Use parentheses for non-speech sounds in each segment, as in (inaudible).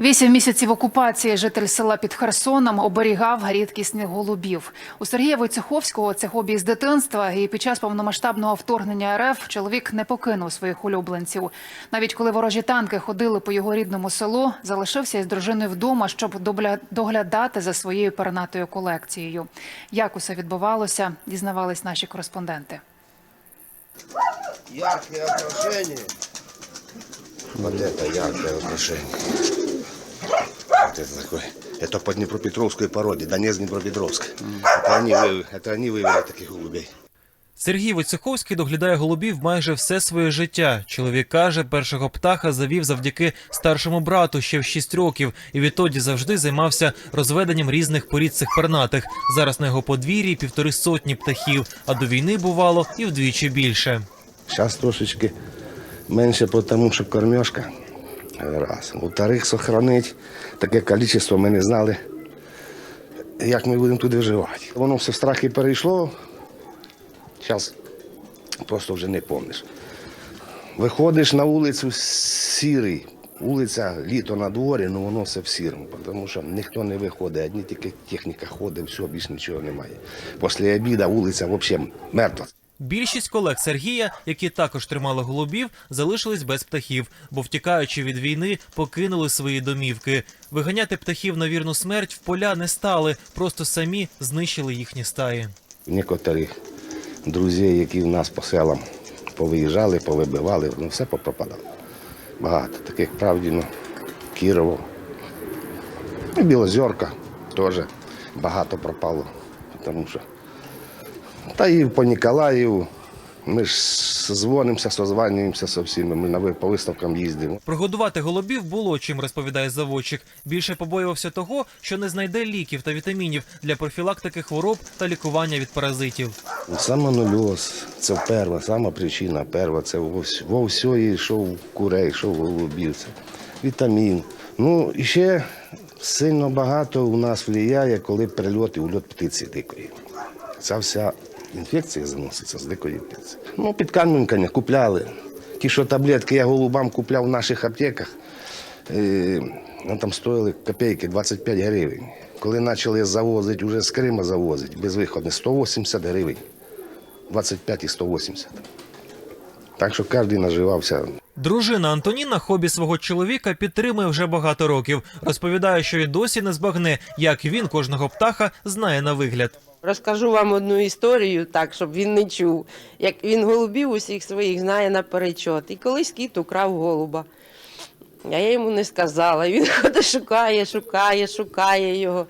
Вісім місяців окупації житель села під Херсоном оберігав рідкісних голубів. У Сергія Войцеховського це хобі з дитинства, і під час повномасштабного вторгнення РФ чоловік не покинув своїх улюбленців. Навіть коли ворожі танки ходили по його рідному селу, залишився із дружиною вдома, щоб доглядати за своєю пернатою колекцією. Як усе відбувалося, дізнавались наші кореспонденти. Яркие украшения. Вот это яркое украшение. Вот это такое. Это по Днепропетровской породе, Донец Днепропетровск. Это они, вы- это они вывели таких голубей. Сергій Войцеховський доглядає голубів майже все своє життя. Чоловік каже, першого птаха завів завдяки старшому брату ще в 6 років, і відтоді завжди займався розведеннем різних порід цих пернатих. Зараз на його подвір'ї півтори сотні птахів, а до війни бувало і вдвічі більше. Сейчас трошечки меньше, потому что кормежка. Раз. Во-вторых, сохранить таке количество ми не знали, як ми будемо тут виживати. Воно все в страхи перейшло. Зараз просто вже не помниш. Виходиш на вулицю сірий, вулиця літо на дворі, ну воно все в сірому, тому що ніхто не виходить, одні тільки техніка ходить, все, більше нічого немає. Після обіду вулиця взагалі мертва. Більшість колег Сергія, які також тримали голубів, залишились без птахів, бо втікаючи від війни, покинули свої домівки. Виганяти птахів на вірну смерть в поля не стали, просто самі знищили їхні стаї. Некоторі друзі, які в нас по селам повиїжджали, повибивали, ну все попропадало. Багато. Таких правді, ну, Кірово. Білозерка теж багато пропало. Тому що. Та і по Ніколаєву. Ми ж дзвонимося, созванюємося з всіма, ми на по виставкам їздимо. Прогодувати голубів було чим, розповідає заводчик. Більше побоювався того, що не знайде ліків та вітамінів для профілактики хвороб та лікування від паразитів. Самонульоз – це перша, сама причина перша. Це во, вс- во всьої, що в курей, що в голубів. Це вітамін. Ну, і ще сильно багато у нас впливає, коли прильоти ульот птиці дикої. Ця вся інфекція заноситься з дикої птиці. Ну, підкармлювання купляли. Ті, що таблетки я голубам купляв в наших аптеках, е, ну, там стоїли копійки 25 гривень. Коли почали завозити, вже з Крима завозити, безвиходно, 180 гривень. 25 і 180. Так що кожен наживався. Дружина Антоніна хобі свого чоловіка підтримує вже багато років. Розповідає, що і досі не збагне, як він кожного птаха знає на вигляд. Розкажу вам одну історію, так, щоб він не чув. Як він голубів усіх своїх знає наперечот. І колись кіт украв голуба. А я йому не сказала. Він (laughs) ходить, шукає, шукає, шукає його.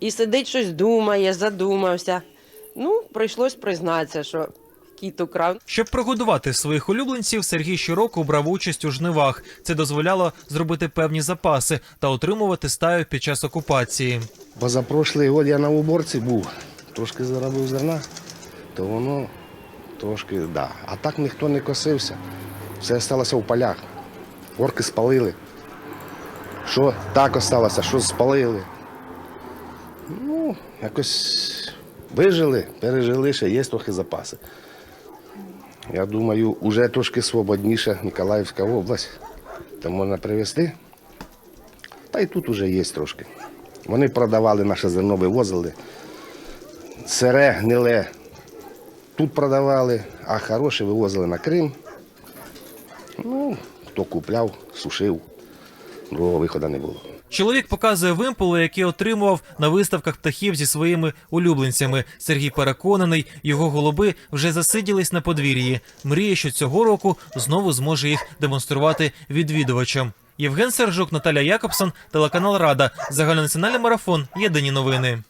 І сидить щось думає, задумався. Ну, прийшлось признатися, що кіт украв. Щоб прогодувати своїх улюбленців, Сергій щороку брав участь у жнивах. Це дозволяло зробити певні запаси та отримувати стаю під час окупації. Позапрошлий год я на уборці був, трошки заробив зерна, то воно трошки, да. А так ніхто не косився. Все залишилося в полях. Орки спалили. Що так осталося, що спалили. Ну, якось вижили, пережили, ще є трохи запаси. Я думаю, вже трошки свободніша Ніколаївська область. Там можна привезти. Та й тут уже є трошки. Вони продавали наше зерно, вивозили. Сире, гниле. Тут продавали, а хороше вивозили на Крим. Ну, хто купляв, сушив. Другого виходу не було. Чоловік показує вимпели, які отримував на виставках птахів зі своїми улюбленцями. Сергій переконаний, його голуби вже засиділись на подвір'ї. Мріє, що цього року знову зможе їх демонструвати відвідувачам. Євген Сержук, Наталя Якобсон, телеканал Рада, загальнонаціональний марафон. Єдині новини.